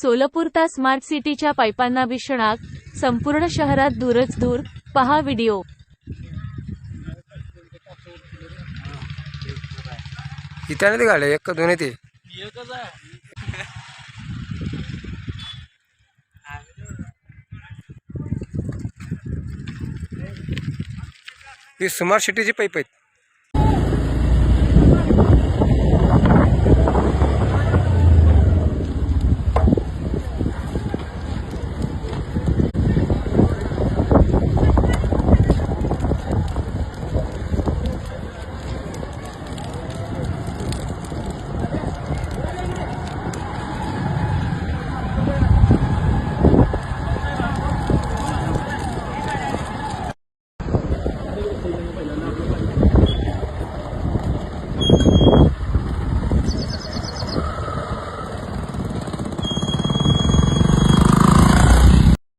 सोलापूर ता स्मार्ट सिटीच्या पाईपांना विषणाक संपूर्ण शहरात धूरच धूर पहा व्हिडिओ. इथं नाही गाड्या एक दोन येते ही स्मार्ट सिटीची पाईप आहेत.